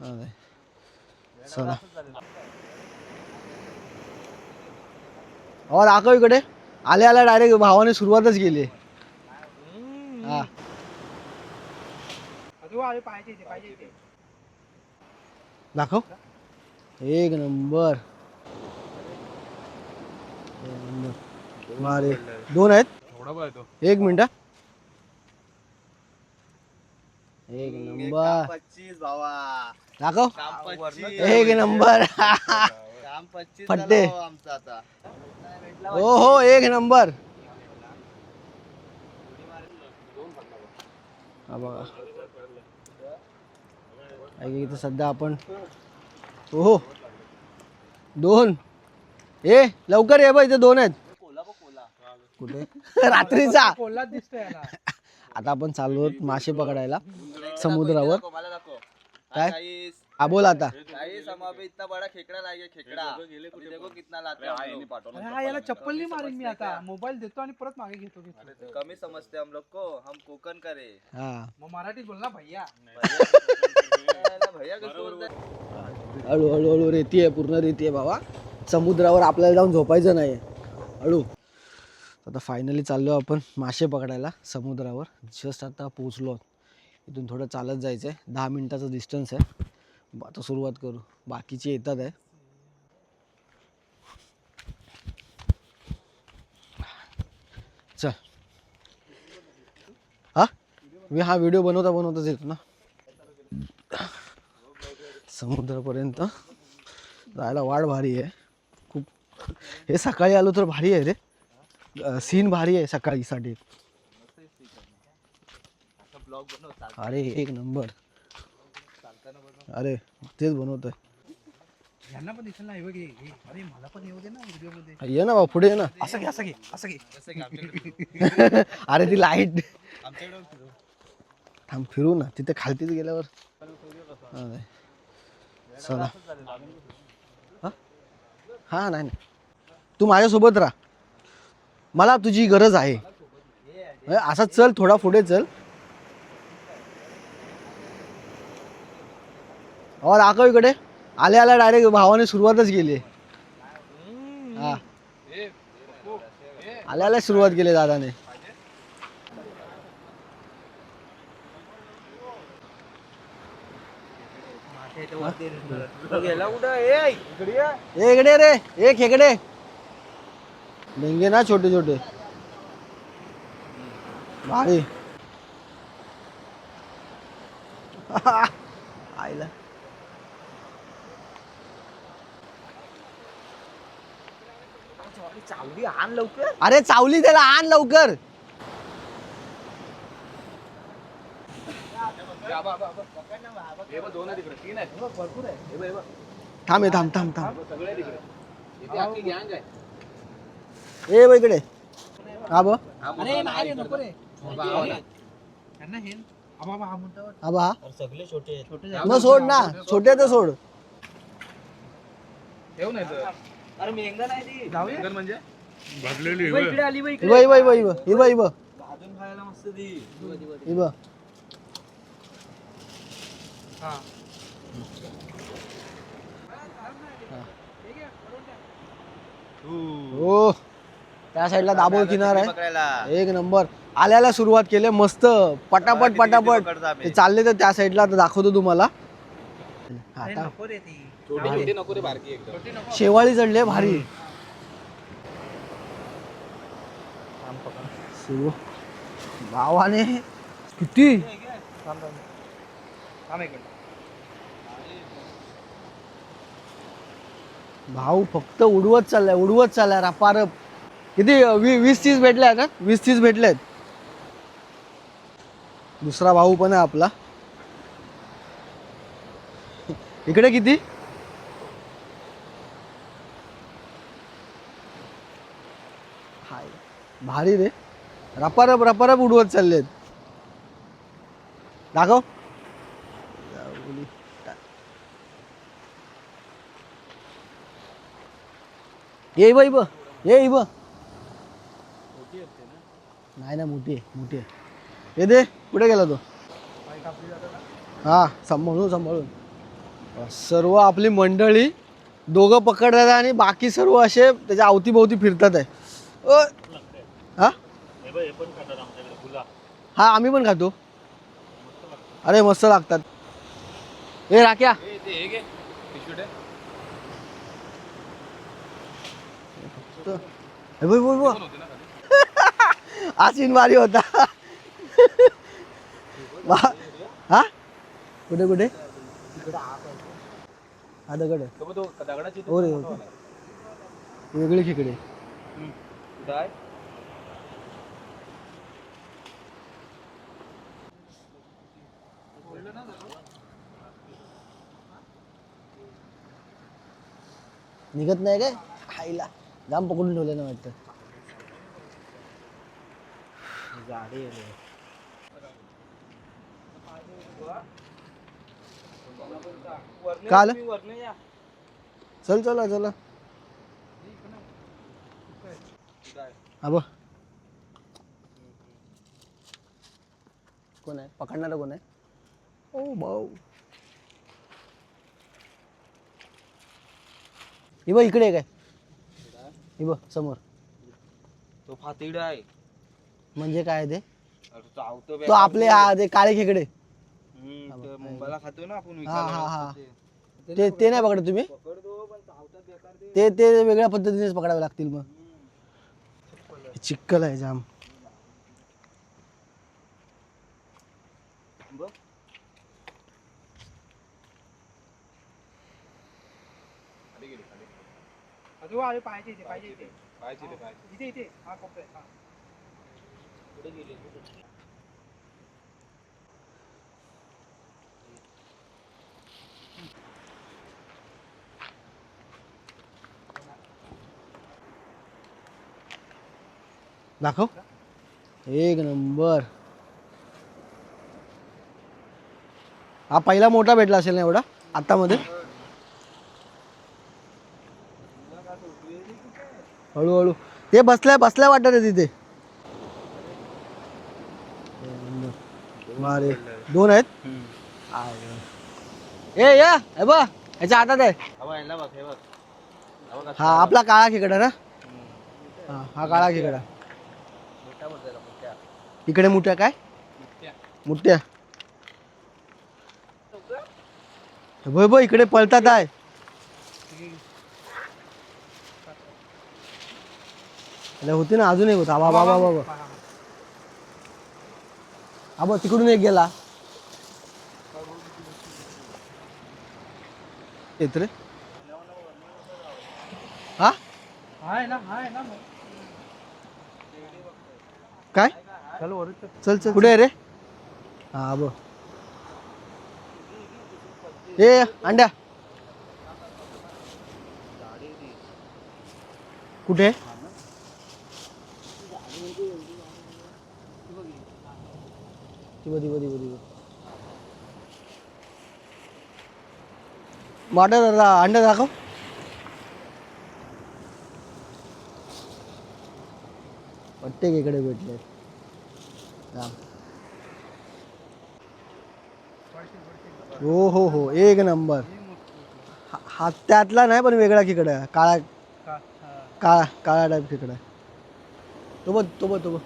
अरे. चला अहो दाखव इकडे. आले आल्या डायरेक्ट भावाने सुरुवातच केली. हा. दाखव. एक नंबर. एक नंबर. मारे. दोन आहेत? एक मिनिट. हा. एक नंबर. पच्चीस भावा. दाखव. काम पच्चीस एक नंबर. काम पच्चीस फट्टे. झालं भावा आमचं आता. हो हो एक नंबर. हा बघा. इथं सध्या आपण हो दोन. ए लवकर ये बा इथे दोन आहेत. कुठे? रात्रीचा. दिसतोय याला. आता आपण चाललो आहोत मासे पकडायला. समुद्रावर. काय? गाइस हा बोल आता. गाइस हम अभी इतना बड़ा खेकड़ा लाएंगे खेकड़ा. अभी देखो कितना लाते हैं हम लोग। अरे हा याला चप्पल नाही मारेन मी आता. मोबाईल देतो आणि परत मागे घेतो घेतो कमी समझते हम लोग को हम कोकण करे. हा. मग मराठीत बोल ना भैया. भैया कसं बोलताय? हळू हळू हळू रेती आहे पूर्ण रेती आहे बाबा समुद्रावर आपल्याला जाऊन झोपायचं नाही हळू. आता फायनली चाललो आपण मासे पकडायला समुद्रावर. जस्ट आता पोचलो आहोत. इथून थोडं चालत जायचं आहे दहा मिनटाचं डिस्टन्स आहे. आता सुरुवात करू. बाकीचे येतात आहे. चल. हा? मी हा व्हिडिओ बनवता बनवताच येतो ना? समुद्रापर्यंत जायला वाढ भारी आहे. खूप हे सकाळी आलो तर भारी आहे रे. सीन भारी आहे सकाळीसाठी. अरे एक नंबर. अरे तेच बनवतोय. यांना पण दिसेल ना हे बघ हे, हे. अरे मला पण येऊ दे ना व्हिडिओमध्ये ये ना भाऊ पुढे ये ना. असं घे असं घे असं घे. अरे ती लाइट. थांब फिरू ना. तिथे खालतीच गेल्यावर. चला. हा? हा नाही नाही. तू माझ्यासोबत राहा. मला तुझी गरज आहे. अरे, असा चल थोडा पुढे चल. अहो दाखव इकडे. आल्या आल्या डायरेक्ट भावाने सुरुवातच केली. हा. आल्या आल्या सुरुवात केली दादाने. इकडे रे. ए खेकडे. डेंगे ना छोटे छोटे. भारी. आईला. चावली आण लवकर. अरे चावली त्याला आण लवकर थांब हे थांब थांब थांब. ए बघ इकडे. हा बघ. अरे नाही रे नको रे. यांना हे आबा हा हा बघ हा. छोटे मग सोड ना. छोटे तर सोड. अरे मेंगा नाही ती. जाऊया? म्हणजे? इकडे आली बाई ही भाजून खायला मस्त ती. त्या साईडला दाबोळ किनार आहे. पकडायला. एक नंबर. आल्याला सुरुवात केली मस्त. पटापट पटापट. ते चालले तर त्या साईडला आता दाखवतो तुम्हाला. अरे आता नको रे ती. छोटी नको रे बारकी एकदम. छोटी नको. शेवाळी चढले भारी. भावाने. किती? भाऊ फक्त उडवत चाललाय उडवत चाललाय रपारप. किती वी- वीस तीस भेटले ना वीस तीस भेटलेत दुसरा भाऊ पण आहे आपला. इकडे किती? भारी रे. रपारप रपारप उडवत चाललेत. दाखव. ये ब इब. ये ब नाही ना मोठी आहे मोठी आहे. ये दे कुठे गेला तो? हा सांभाळून सांभाळून. सर्व आपली मंडळी दोघं पकडतात आणि बाकी सर्व असे त्याच्या अवतीभोवती फिरतात आहे. हा? हा आम्ही पण खातो. अरे मस्त लागतात. ए राख्या. हे बघ, बघ, बघ. हा सीन भारी होता. हा? कुठे कुठे? हा दगड आहे. हो रे हो. वेगळी खेकडे निघत नाही काय? खायला जाम पकडून ठेवलं ना वाटतं. का आलं? चल चला चला. बघ. कोण आहे? पकडणारा कोण आहे? ओ भाऊ. हे बघ इकडे आहे काय. हे बघ समोर. तो फातिड आहे. म्हणजे काय ते? अरे तो चावतो बे. तो आपले हा ते काळे खेकडे. हम्म, ते मुंबईला खातोय ना आपण हा हा हा. ते. ते ते नाही पकडत. तुम्ही? ते ते वेगळ्या पद्धतीनेच पकडावे लागतील मग. चिक्कल आहे जाम. अजून आले पाहिजे इथे. पाहिजे इथे इथे. इथे हा कोपऱ्यात हा. दाखव. एक नंबर. हा पहिला मोठा भेटला असेल ना एवढा? आतामध्ये हळूहळू. ते बसल्या बसल्या वाटत आहे तिथे. अरे दोन आहेत? ए या हे बघ ह्याच्या हातात आहे. हा आपला काळा खेकडा ना? हा हा काळा खेकडा. इकडे मुठ्या काय? मुठ्या. बघ बघ इकडे पळतात आहे. अरे होती ना अजून एक होता. बाबा बाबा बाबा बघ तिकडून एक गेला. येत रे. हा? हाय ना हाय ना काय? चल चल चल. कुठे आहे रे? हा बघ. ए अंड्या. कुठे? दिव दिव मोठा दादा अंडा दाखव. प्रत्येक इकडे भेटले. हो. हो हो एक नंबर हा- त्यातला नाही पण वेगळा आहे. काळा काळा काळा टाईप आहे. तो बघ तो बघ तो बघ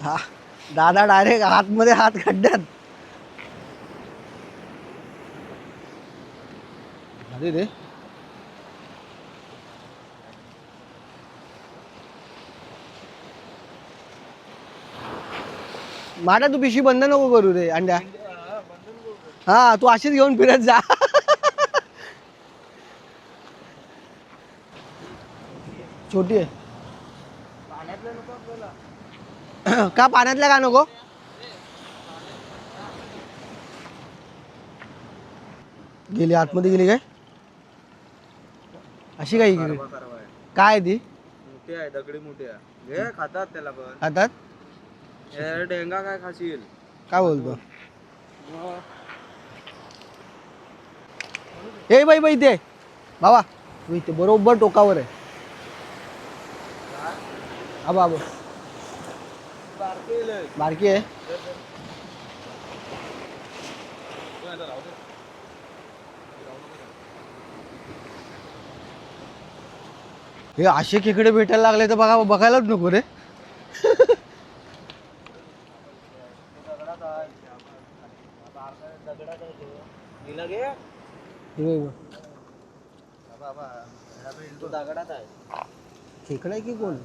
हा दादा डायरेक्ट हातमध्ये हात खड्ड्यात. अरे रे. माटा तू पिशवी बंद नको करू रे अंड्या. हा तू अशीच घेऊन फिरत जा. छोटी आहे. का पाण्यातल्या का नको? गेली आतमध्ये गेली काय? अशी काय गेली. काय आहे. ती? मोठी आहे दगडी मोठी आहे. घे खातात त्याला पण. हातात हे डेंगा काय खाशील? काय बोलतो? हे बाई बाई इथे. बाबा तू इथे बरोबर टोकावर आहे. आबा आबा बारकी आहे. हे असे खेकडे भेटायला लागले तर बघा बघायलाच नको रे. दगडात आहे खेकडा आहे की कोण?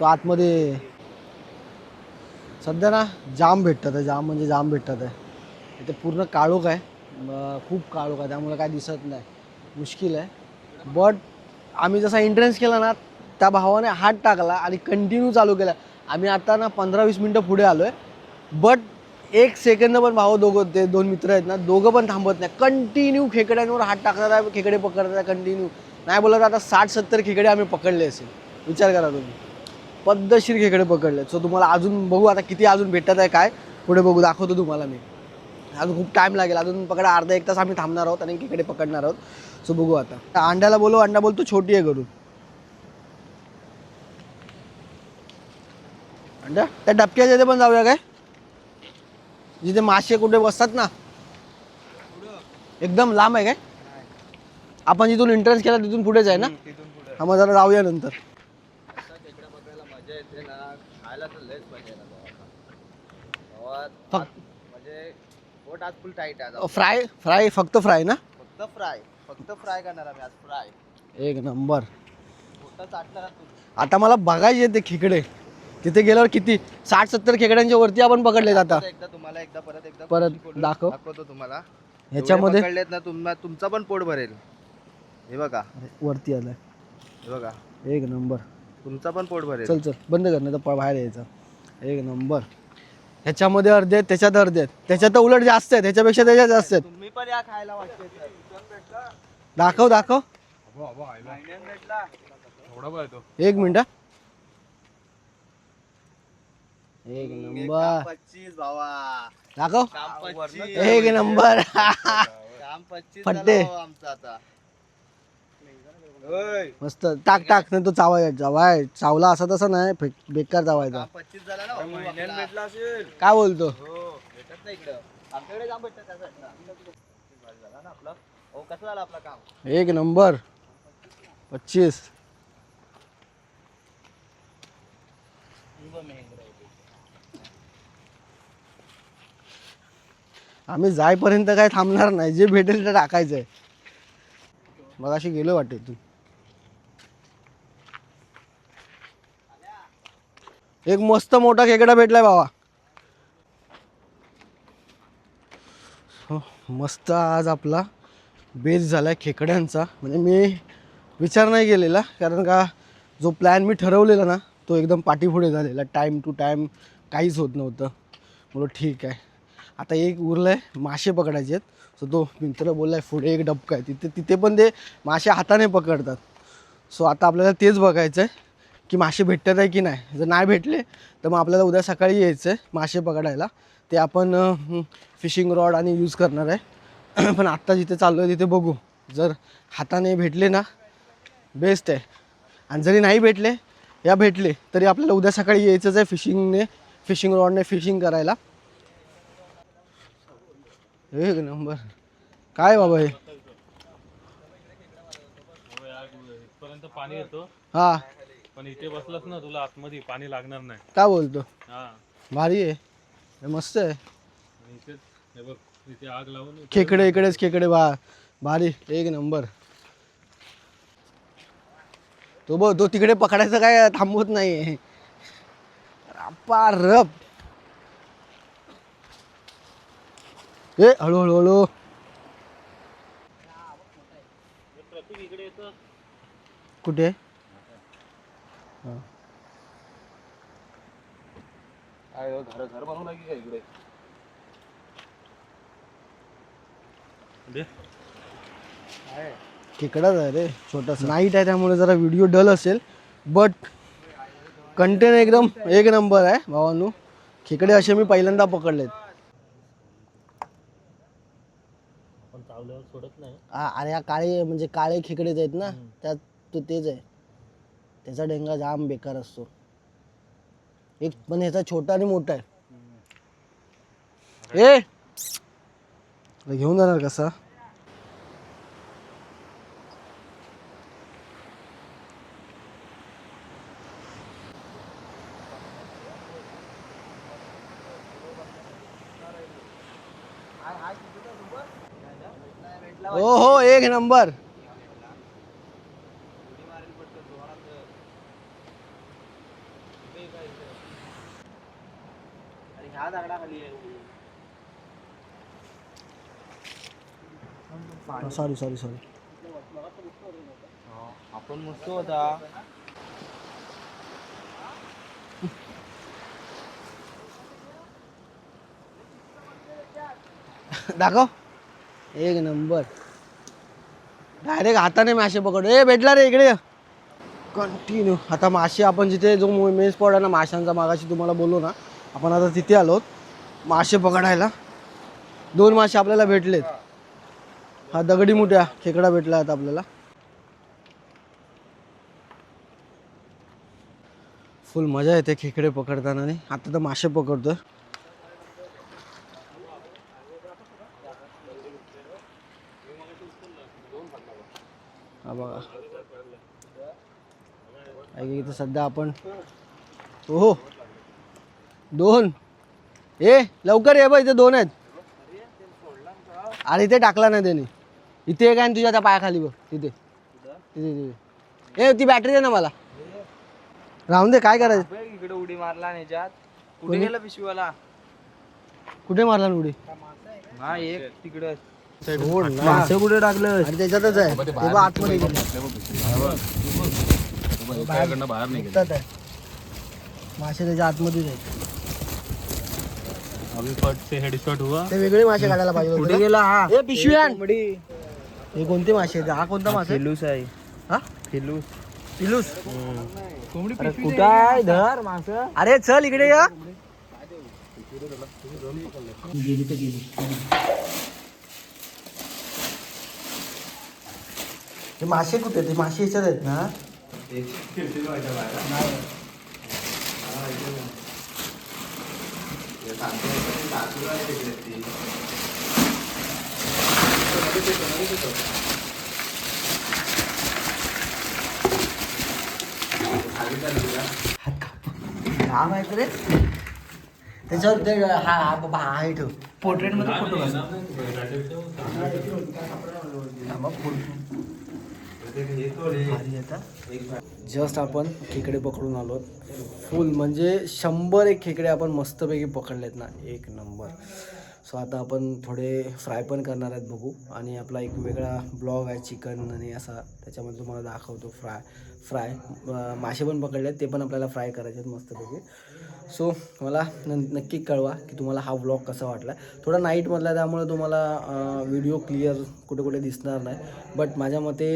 तो आतमध्ये सध्या ना जाम भेटतात आहे, जाम म्हणजे जाम भेटतात आहे. इथे पूर्ण काळोख आहे. खूप काळोख आहे त्यामुळे काय दिसत नाही. मुश्किल आहे. बट आम्ही जसा एंट्रन्स केला ना त्या भावाने हात टाकला आणि कंटिन्यू चालू केला. आम्ही आता ना पंधरा वीस मिनटं पुढे आलो आहे बट एक सेकंद पण भाऊ दोघं ते दोन मित्र आहेत ना दोघं पण थांबत नाही. कंटिन्यू खेकड्यांवर हात टाकतात आहे खेकडे पकडतात आहे कंटिन्यू नाही बोलत आता साठ सत्तर खेकडे आम्ही पकडले असेल. विचार करा तुम्ही. पद्धतशीर खेकडे पकडले सो तुम्हाला अजून बघू आता किती अजून भेटत आहे काय? पुढे बघू दाखवतो तुम्हाला मी. अजून खूप टाईम लागेल. अजून पकडा अर्धा एक तास आम्ही थांबणार आहोत आणि खेकडे पकडणार आहोत. सो बघू आता. अंड्याला बोलू अंडा बोलतो छोटी आहे करून अंडा त्या डबक्याच्या इथे पण जाऊया काय? जिथे मासे कुठे बसतात ना. एकदम लांब आहे काय? आपण जिथून एंट्रन्स केला तिथून पुढेच आहे ना? हा मग जरा जाऊया नंतर खेकडा बघायला मजा येते ना खायला तर लयच पाहिजे ना भावा. भावा, फक्त- म्हणजे पोट आज फुल टाईट आहे आज. फ्राय फ्राय फक्त फ्राय ना? फक्त फ्राय फक्त फ्राय करणार आम्ही आज फ्राय. एक नंबर. आता मला बघायचे ते खेकडे. तिथे गेल्यावर किती? साठ सत्तर खेकड्यांच्या वरती आपण पकडलेत आता. परत एकदा तुम्हाला एकदा परत एकदा परत दाखव. दाखवतो तुम्हाला. ह्याच्यामध्ये? पकडलेत ना तुम्हा तुमचा पण पोट भरेल. हे बघा. वरती आलाय. हे बघा. एक नंबर. तुमचा पण पोट भरेल. चल चल. बंद कर नाही तर बाहेर यायचं. एक नंबर. ह्याच्यामध्ये अर्धे आहेत त्याच्यात अर्धे आहेत. त्याच्यात तर उलट जास्त आहेत ह्याच्यापेक्षा त्याच्यात जास्त आहेत. तुम्ही पण या खायला वाटते भेटला दाखव दाखव. एक मिनिट हा. एक नंबर. पच्चीस भावा दाखव. काम पच्चीस एक नंबर. काम पच्चीस फड्डे. झाला भावा आमचा आता. मस्त टाक टाक नाही तो चावाय चावाय चावला असा तसा नाही बेकार चावायचा काम पच्चीस झाला ना भाऊ आपला. भेटला असेल. काय बोलतो? हो. भेटत नाही इकडं. आमच्याकडे जाम भेटतात त्या साईडला झाला ना आपला. हो कसं झालं आपलं काम? एक नंबर. पच्चीस. आम्ही जायपर्यंत काय थांबणार नाही. जे भेटेल ते टाकायचं आहे मग अशी गेलो वाटेल तू एक मस्त मोठा खेकडा भेटलाय बाबा हो मस्त आज आपला बेस झाला आहे खेकड्यांचा. म्हणजे मी विचार नाही केलेला कारण का जो प्लॅन मी ठरवलेला ना तो एकदम पाठीपुढे झालेला. टाईम टू टाईम काहीच होत नव्हतं. बोलो ठीक आहे. आता एक उरलं आहे मासे पकडायचे आहेत. सो तो मित्र बोलला आहे पुढे एक डबका आहे. तिथे तिथे पण ते मासे हाताने पकडतात. सो आता आपल्याला तेच बघायचं आहे की मासे भेटतात आहे की नाही? जर नाही भेटले तर मग आपल्याला उद्या सकाळी यायचं आहे मासे पकडायला. ते आपण फिशिंग रॉड आणि यूज करणार आहे. पण आत्ता जिथे चाललो आहे तिथे बघू. जर हाताने भेटले ना बेस्ट आहे. आणि जरी नाही भेटले या भेटले तरी आपल्याला उद्या सकाळी यायचंच आहे फिशिंगने फिशिंग रॉडने फिशिंग करायला. एक नंबर. काय बाबा हे? येतो. हा. पण इथे बसलास ना तुला आतमध्ये पाणी लागणार नाही. काय बोलतो? हा. भारी आहे. हे मस्त आहे. आणि इथेच हे बघ इथे आग लावून खेकडे इकडेच खेकडे बा भारी. एक नंबर. तो बघ तो तिकडे पकडायचं काय थांबवत नाही रप. ए हळू हळू हळू. कुठे? हा. घर घर बनवू लागे का इकडे? दे. खेकडाच आहे रे छोटासा. नाईट आहे त्यामुळे जरा व्हिडिओ डल असेल बट कंटेंट एकदम एक नंबर आहे भावांनो. खेकडे असे मी पहिल्यांदा पकडलेत. लावल्यावर सोडत नाही. हा अरे हा काळे म्हणजे काळे खेकडेच आहेत ना त्यात तो तेच आहे. त्याचा डेंगा जाम बेकार असतो. एक पण ह्याचा छोटा आणि मोठा आहे. ए! अरे घेऊन जाणार कसा? हो हो एक नंबर अरे ह्या दगडाखाली आहे उडी. सॉरी सॉरी सॉरी आपण मस्त होता. दाखव. एक नंबर. डायरेक्ट हाताने मासे पकड. ए भेटला रे इकडे कंटिन्यू आता मासे आपण जिथे जो मेन स्पॉट आहे ना माशांचा मागाशी तुम्हाला बोललो ना आपण आता तिथे आलो मासे पकडायला. दोन मासे आपल्याला भेटलेत. हा दगडी मोठ्या खेकडा भेटला आता आपल्याला. फुल मजा येते खेकडे पकडताना आणि आता तर मासे पकडतोय. हा बघा. इथं सध्या आपण हो दोन. ए लवकर ये बा इथे दोन आहेत. अरे इथे टाकला नाही त्यांनी. इथे एक आहे आणि तुझ्या त्या पायाखाली बघ तिथे. तिथे तिथे. ए ती बॅटरी दे ना मला. राहून दे काय करायचं? इकडे उडी मारला आणि याच्यात. कुठे गेला पिशवीवाला? कुठे मारला ना उडी? हा एक तिकडं. मासे कुठे टाकलं अरे त्याच्यातच आहे. ते बघ आतमध्ये गेलं. बाहेर नाही निघतात आहे. मासे त्याच्या आतमध्येच आहेत. अभी फट से हेडशॉट हुआ. ते वेगळे मासे काढायला पाहिजे कुठे गेला हा? ए पिशवी आण. हे कोणते मासे आहेत? हा कोणता मासे आहे? फिलूस आहे. हा? फिलूस. पिलूस कुठं आहे? धर माणसं. अरे चल इकडे या. गेली तर गेली ते मासे कुठे ते मासे ह्याच्यात आहेत ना? रे? त्याच्यावर ते हा हा बाबा हा आहे ठेव. पोर्ट्रेटमध्ये फोटो जस्ट आपण खेकडे पकडून आलो. फुल म्हणजे शंभर एक खेकडे आपण मस्तपैकी पकडलेत ना. एक नंबर. सो आता आपण थोडे फ्राय पण करणार आहेत बघू. आणि आपला एक वेगळा ब्लॉग आहे चिकन आणि असा. त्याच्यामध्ये तुम्हाला दाखवतो फ्राय. फ्राय मासे पण पकडले आहेत ते पण आपल्याला फ्राय करायचे आहेत मस्तपैकी. सो मला न नक्की कळवा की तुम्हाला हा व्लॉग कसा वाटला. थोडा नाईटमधला त्यामुळे तुम्हाला व्हिडिओ क्लिअर कुठे कुठे दिसणार नाही. बट माझ्या मते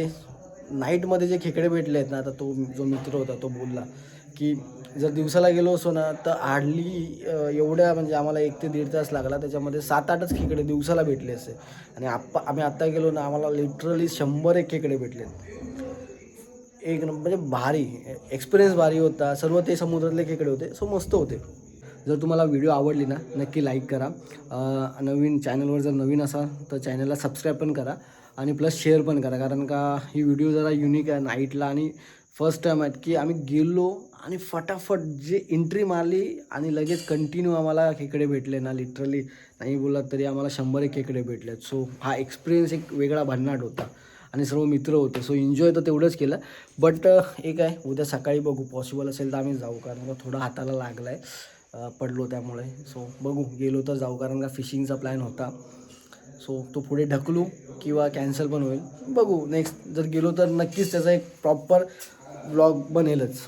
नाईटमध्ये जे खेकडे भेटले आहेत ना आता तो जो मित्र होता तो बोलला की जर दिवसाला गेलो असो ना तर हार्डली एवढ्या म्हणजे आम्हाला एक ते दीड तास लागला. त्याच्यामध्ये सात आठच खेकडे दिवसाला भेटले असे. आणि आप्पा आम्ही आत्ता गेलो ना आम्हाला लिटरली शंभर एक खेकडे भेटले एक म्हणजे भारी. एक्सपिरियन्स भारी होता. सर्व ते समुद्रातले खेकडे होते. सो मस्त होते. जर तुम्हाला व्हिडिओ आवडली ना नक्की लाईक करा. नवीन चॅनलवर जर नवीन असाल तर चॅनलला सबस्क्राईब पण करा. आणि प्लस शेअर पण करा. कारण का ही व्हिडिओ जरा युनिक आहे नाईटला आणि फर्स्ट टाईम आहेत की आम्ही गेलो आणि फटाफट जे एंट्री मारली आणि लगेच कंटिन्यू आम्हाला खेकडे भेटले ना लिटरली नाही बोलत तरी आम्हाला शंभर एक खेकडे भेटलेत सो हा एक्सपिरियन्स एक वेगळा भन्नाट होता आणि सर्व मित्र होते. सो एन्जॉय तर तेवढंच केलं. बट एक आहे उद्या सकाळी बघू. पॉसिबल असेल तर आम्ही जाऊ कारण का थोडा हाताला लागला आहे पडलो त्यामुळे. सो बघू. गेलो तर जाऊ कारण का फिशिंगचा प्लॅन होता. सो तो पुढे ढकलू किंवा कॅन्सल पण होईल. बघू. नेक्स्ट जर गेलो तर नक्कीच त्याचा एक प्रॉपर ब्लॉग बनेलच.